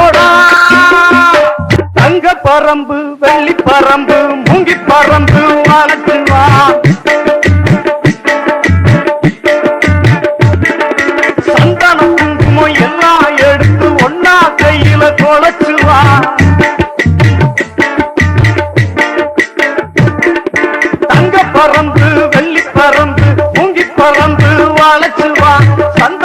போடா தங்க பரம்பு வெள்ளி பரம்பு முங்கி பரம்பு வளர்த்துவா சந்தன எடுத்து ஒன்னா கையில தொலைச்சுவா தங்க பரம்பு வெள்ளி பரம்பு முங்கி பரம்பு வளர்த்துவா சந்த